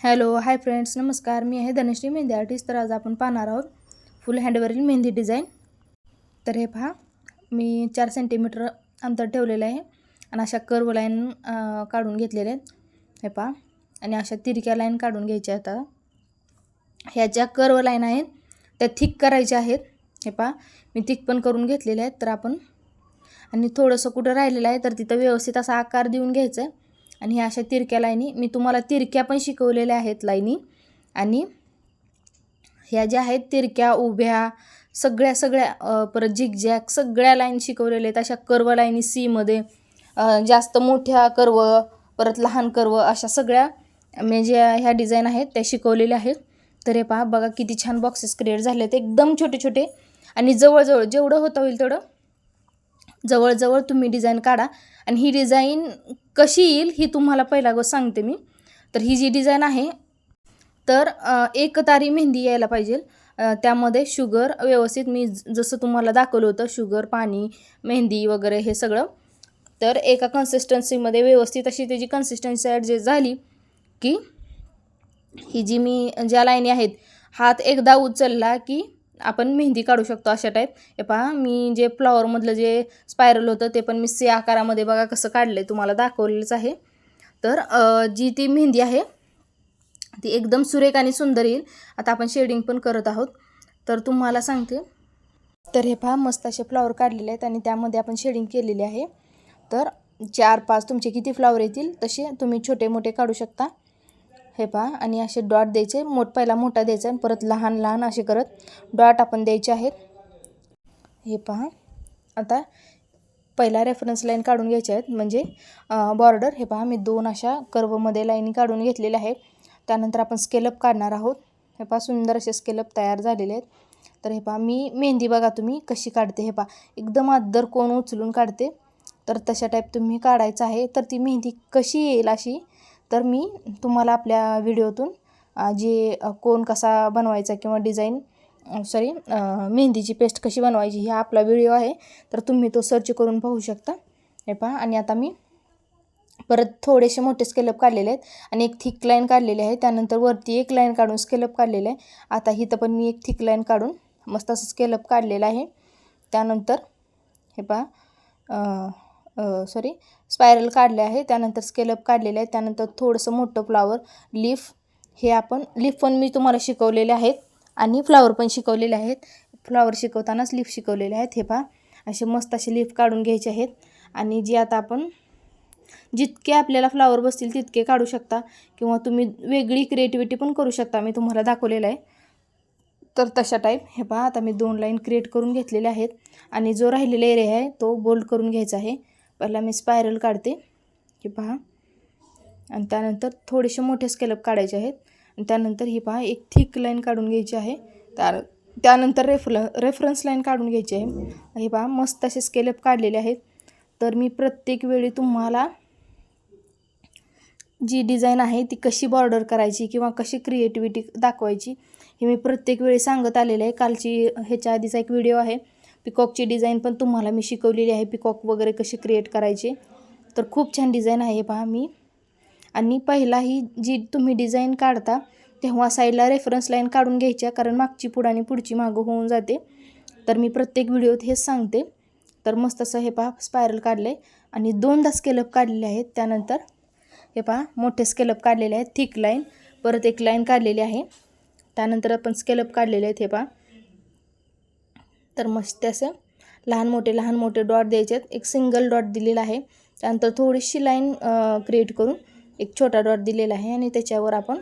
Hello hi friends नमस्कार. मी आहे Dhanashree mehndi artist. तर आज आपण पाहणार आहोत फुल हँडवरील मेहंदी डिझाईन. तर हे पहा मी चार सेंटीमीटर अंतर ठेवलेलं आहे आणि अशा कर्व लाईन काढून घेतलेल्या आहेत. हे पहा आणि अशा तिरक्या लाईन काढून घ्यायच्या आता. ह्या ज्या कर्व लाईन आहेत त्या थिक करायच्या आहेत. हे पहा मी थिक पण करून घेतलेल्या आहेत तर आपण आणि थोडंसं कुठं राहिलेलं आहे तर तिथं व्यवस्थित असा आकार देऊन घ्यायचा आहे आणि ह्या अशा तिरक्या लाईनी मी तुम्हाला तिरक्या पण शिकवलेल्या आहेत लाईनी. आणि ह्या ज्या आहेत तिरक्या उभ्या सगळ्या सगळ्या परत झिगझॅग सगळ्या लाईन शिकवलेल्या आहेत. अशा कर्व लाईनी सीमध्ये जास्त मोठ्या कर्व परत लहान कर्व अशा सगळ्या मी ज्या ह्या डिझाईन आहेत त्या शिकवलेल्या आहेत. तर हे पहा बघा किती छान बॉक्सेस क्रिएट झाले आहेत. एकदम छोटे छोटे. आणि जवळजवळ जेवढं होतं होईल तेवढं जवळजवळ तुम्ही डिझाईन काढा. आणि ही डिझाईन कशी येईल ही तुम्हाला पहिला गोष्ट सांगते मी. तर ही जी डिझाईन आहे तर एक तारी मेहंदी यायला पाहिजे. त्यामध्ये शुगर व्यवस्थित मी ज- जसं तुम्हाला दाखवलं होतं शुगर पाणी मेहंदी वगैरे हे सगळं. तर एका कन्सिस्टन्सीमध्ये व्यवस्थित अशी त्याची कन्सिस्टन्सी ॲडजस्ट झाली की ही जी मी ज्या लाईनी आहेत हात एकदा उचलला की आपण मेहंदी काढू शकतो अशा टाईप हे पहा मी जे फ्लॉवरमधलं जे स्पायरल होतं ते पण मी सी आकारामध्ये बघा कसं काढलं आहे तुम्हाला दाखवलेलंच आहे. तर जी ती मेहंदी आहे ती एकदम सुरेख आणि सुंदर येईल. आता आपण शेडिंग पण करत आहोत. तर तुम्हाला सांगते. तर हे पहा मस्त असे फ्लॉवर काढलेले आहेत आणि त्यामध्ये आपण शेडिंग केलेली आहे. तर चार पाच तुमचे किती फ्लॉवर येतील तसे तुम्ही छोटे मोठे काढू शकता. हे पहा आणि असे डॉट द्यायचे मोठ पहिला मोठा द्यायचा आणि परत लहान लहान असे करत डॉट आपण द्यायचे आहेत. हे पहा आता पहिला रेफरन्स लाईन काढून घ्यायचे आहेत म्हणजे बॉर्डर हे पहा मी दोन अशा कर्वमध्ये लाईनी काढून घेतलेल्या आहेत. त्यानंतर आपण स्केलअप काढणार आहोत. हे पहा सुंदर असे स्केलअप तयार झालेले आहेत. तर हे पहा मी मेहंदी बघा तुम्ही कशी काढते. हे पहा एकदम अद्दर कोण उचलून काढते. तर तशा टाईप तुम्ही काढायचं आहे. तर ती मेहंदी कशी येईल अशी तर मी तुम्हाला आपल्या व्हिडिओतून जे कोण कसा बनवायचा किंवा डिझाईन सॉरी मेहंदीची पेस्ट कशी बनवायची हा आपला व्हिडिओ आहे. तर तुम्ही तो सर्च करून पाहू शकता. हे पहा आणि आता मी परत थोडेसे मोठे स्केलअप काढलेले आहेत आणि एक थिक लाईन काढलेली आहे. त्यानंतर वरती एक लाईन काढून स्केलअप काढलेलं आहे. आता इथं पण मी एक थिक लाईन काढून मस्त असं स्केलअप काढलेलं आहे. त्यानंतर हे पहा सॉरी स्पायरल काढले आहे. त्यानंतर स्केलअप काढलेले आहे. त्यानंतर थोडंसं मोठं फ्लावर लीफ हे आपण लीफ पण मी तुम्हाला शिकवलेले आहेत आणि फ्लावर पण शिकवलेले आहेत. फ्लावर शिकवतानाच लीफ शिकवलेले आहेत. हे पहा असे मस्त असे लीफ काढून घ्यायचे आहेत. आणि जे आता आपण जितके आपल्याला फ्लावर बसतील तितके काढू शकता. किंवा तुम्ही वेगळी क्रिएटिव्हिटी पण करू शकता. मी तुम्हाला दाखवलेलं आहे. तर तशा टाईप हे पहा आता मी दोन लाईन क्रिएट करून घेतलेले आहेत. आणि जो राहिलेला एरिया आहे तो बोल्ड करून घ्यायचा आहे. पहिला मी स्पायरल काढते. हे पहा. आणि त्यानंतर थोडेसे मोठे स्केलप काढायचे आहेत. आणि त्यानंतर ही पहा एक थिक लाईन काढून घ्यायची आहे. त्या त्यानंतर रेफर रेफरन्स लाईन काढून घ्यायची आहे. हे पहा मस्त असे स्केलप काढलेले आहेत. तर मी प्रत्येक वेळी तुम्हाला जी डिझाईन आहे ती कशी बॉर्डर करायची किंवा कशी क्रिएटिव्हिटी दाखवायची हे मी प्रत्येक वेळी सांगत आलेलं आहे. कालची ह्याच्या आधीचा एक व्हिडिओ आहे. पिकॉकची डिझाईन पण तुम्हाला मी शिकवलेली आहे. पिकॉक वगैरे कसे क्रिएट करायचे? तर खूप छान डिझाईन आहे हे पहा मी. आणि पहिला ही जी तुम्ही डिझाईन काढता तेव्हा साईडला रेफरन्स लाईन काढून घ्यायच्या कारण मागची पुढं आणि पुढची मागं होऊन जाते. तर मी प्रत्येक व्हिडिओत हेच सांगते. तर मस्त असं हे पहा स्पायरल काढलं आहे आणि दोनदा स्केलअप काढलेले आहेत. त्यानंतर हे पहा मोठे स्केलअप काढलेले आहेत. थिक लाईन परत एक लाईन काढलेली आहे. त्यानंतर आपण स्केलअप काढलेले आहेत हे पहा. तर मस्त असं लहान मोठे लहान मोठे डॉट द्यायचे आहेत एक सिंगल डॉट दिलेला आहे. त्यानंतर थोडीशी लाईन क्रिएट करून एक छोटा डॉट दिलेला आहे आणि त्याच्यावर आपण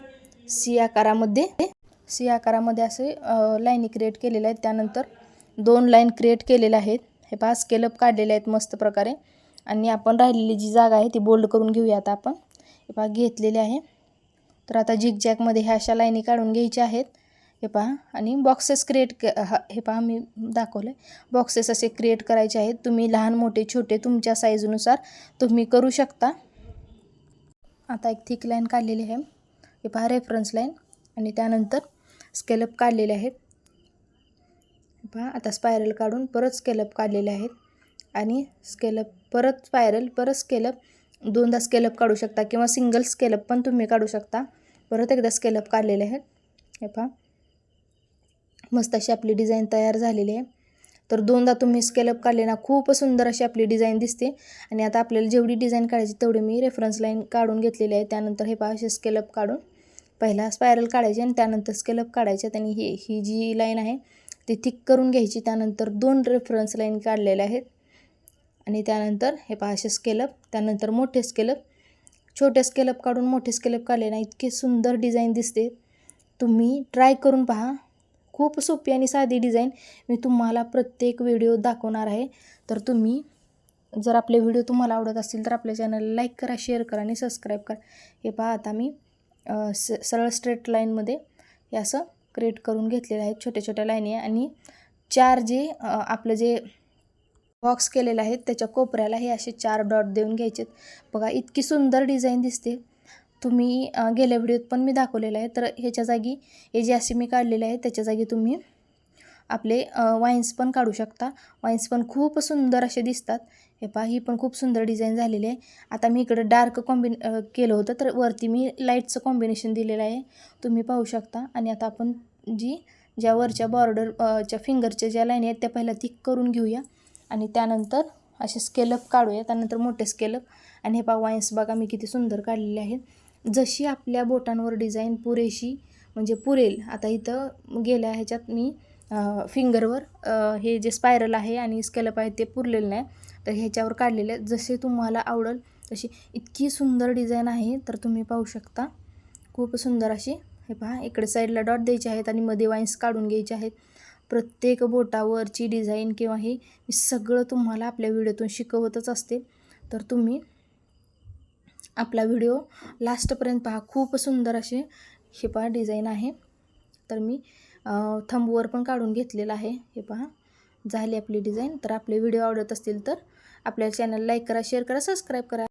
सी आकारामध्ये सी आकारामध्ये असे लाईनी क्रिएट केलेल्या आहेत. त्यानंतर दोन लाईन क्रिएट केलेल्या आहेत. हे पहा स्केलअप काढलेले आहेत मस्त प्रकारे. आणि आपण राहिलेली जी जागा आहे ती बोल्ड करून घेऊया आता आपण. हे पहा घेतलेली आहे. तर आता जिगजॅकमध्ये ह्या अशा लाईनी काढून घ्यायच्या आहेत. हे पहा आणि बॉक्सेस क्रिएट क हा हे पहा मी दाखवलं आहे बॉक्सेस असे क्रिएट करायचे आहेत. तुम्ही लहान मोठे छोटे तुमच्या साईजनुसार तुम्ही करू शकता. आता एक थिक लाईन काढलेली आहे. हे पहा रेफरन्स लाईन आणि त्यानंतर स्केलअप काढलेले आहेत. हे पहा आता स्पायरल काढून परत स्केलअप काढलेले आहेत. आणि स्केलअप परत स्पायरल परत स्केलअप दोनदा स्केलअप काढू शकता किंवा सिंगल स्केलअप पण तुम्ही काढू शकता. परत एकदा स्केलअप काढलेले आहेत. हे पहा. मस्त अशी आपली डिझाईन तयार झालेली आहे. तर दोनदा तुम्ही स्केलअप काढले ना खूप सुंदर अशी आपली डिझाईन दिसते. आणि आता आपल्याला जेवढी डिझाईन काढायची तेवढी मी रेफरन्स लाईन काढून घेतलेली आहे. त्यानंतर हे पहा असे स्केलअप काढून पहिला स्पायरल काढायचे आणि त्यानंतर स्केलअप काढायचे. आणि ही ही जी लाईन आहे ती थिक करून घ्यायची. त्यानंतर दोन रेफरन्स लाईन काढलेल्या आहेत. आणि त्यानंतर हे पहा स्केलअप त्यानंतर मोठे स्केलअप छोटे स्केलअप काढून मोठे स्केलअप काढले ना इतके सुंदर डिझाईन दिसते. तुम्ही ट्राय करून पहा. खूप सोपी आणि साधी डिझाईन मी तुम्हाला प्रत्येक व्हिडिओ दाखवणार आहे. तर तुम्ही जर आपले व्हिडिओ तुम्हाला आवडत असतील तर आपल्या चॅनलला लाईक करा शेअर करा आणि सबस्क्राईब करा. हे पहा आता मी स सरळ स्ट्रेट लाईनमध्ये हे असं क्रिएट करून घेतलेलं आहे. छोट्या छोट्या लाईनी आणि चार जे आपलं जे बॉक्स केलेलं आहे त्याच्या कोपऱ्याला हे असे चार डॉट देऊन घ्यायचेत. बघा इतकी सुंदर डिझाईन दिसते. तुम्ही गेल्या व्हिडिओत पण मी दाखवलेलं आहे. तर ह्याच्या जागी हे जे असे मी काढलेले आहे त्याच्या जागी तुम्ही आपले वाईन्स पण काढू शकता. वाईन्स पण खूप सुंदर असे दिसतात. हे पहा ही पण खूप सुंदर डिझाईन झालेली आहे. आता मी इकडं डार्क कॉम्बिन केलं होतं तर वरती मी लाईटचं कॉम्बिनेशन दिलेलं आहे. तुम्ही पाहू शकता. आणि आता आपण जी ज्या वरच्या बॉर्डर च्या फिंगरच्या ज्या लाईन आहेत त्या पहिल्या थिक करून घेऊया. आणि त्यानंतर असे स्केलअप काढूया. त्यानंतर मोठे स्केलअप आणि हे पहा वाईन्स बघा मी किती सुंदर काढलेले आहेत. जशी आपल्या बोटांवर डिझाईन पुरेशी म्हणजे पुरेल. आता इथं गेल्या ह्याच्यात मी फिंगरवर हे जे स्पायरल आहे आणि स्केलप आहे ते पुरलेलं नाही. तर ह्याच्यावर काढलेले आहेत जसे तुम्हाला आवडेल तशी. इतकी सुंदर डिझाईन आहे तर तुम्ही पाहू शकता. खूप सुंदर अशी हे पहा इकडे साईडला डॉट द्यायचे आहेत आणि मध्ये वाईन्स काढून घ्यायचे आहेत. प्रत्येक बोटावरची डिझाईन किंवा हे मी सगळं तुम्हाला आपल्या व्हिडिओतून शिकवतच असते. तर तुम्ही आपला व्हिडिओ लास्टपर्यंत पहा. खूप सुंदर असे हे पहा डिझाईन आहे. तर मी थंबवर पण काढून घेतलेलं आहे. हे पहा झाली आपली डिझाईन तर आपले व्हिडिओ आवडत असतील तर आपल्या चॅनल लाईक करा शेअर करा सबस्क्राईब करा.